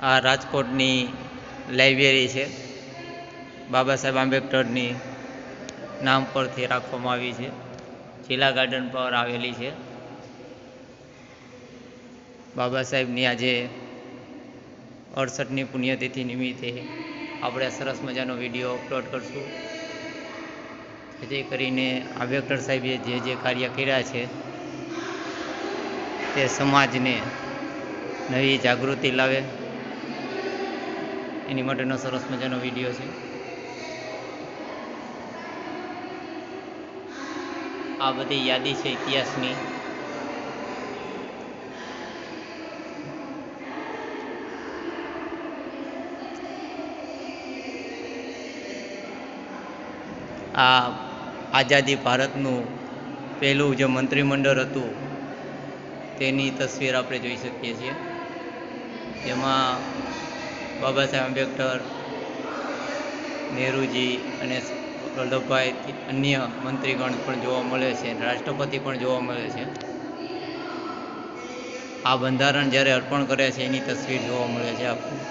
આ રાજકોટની લાઇબ્રેરી છે. બાબા સાહેબ આંબેડકરની નામ પરથી રાખવામાં આવી છે. જિલ્લા ગાર્ડન પર આવેલી છે. બાબા સાહેબની આજે અડસઠની પુણ્યતિથિ નિમિત્તે આપણે સરસ મજાનો વીડિયો અપલોડ કરશું. જેથી કરીને આંબેડકર સાહેબે જે જે કાર્ય કર્યા છે, તે સમાજને નવી જાગૃતિ લાવે. એની માટેનો સરસ મજાનો વીડિયો છે. આ બધી યાદી છે ઇતિહાસની. આ આઝાદી ભારતનું પહેલું જે મંત્રીમંડળ હતું, તેની તસવીર આપણે જોઈ શકીએ છીએ. જેમાં બાબા સાહેબ આંબેડકર, નહેરુજી અને વલ્લભભાઈ અન્ય મંત્રીગણ પણ જોવા મળે છે રાષ્ટ્રપતિ પણ જોવા મળે છે. આ બંધારણ જ્યારે અર્પણ કરે છે એની તસવીર જોવા મળે છે આપણને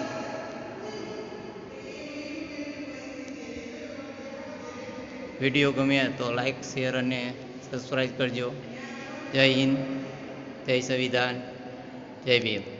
વીડિયો ગમે તો લાઈક, શેર અને સબસ્ક્રાઈબ કરજો. જય હિન્દ, જય સંવિધાન, જય ભીમ.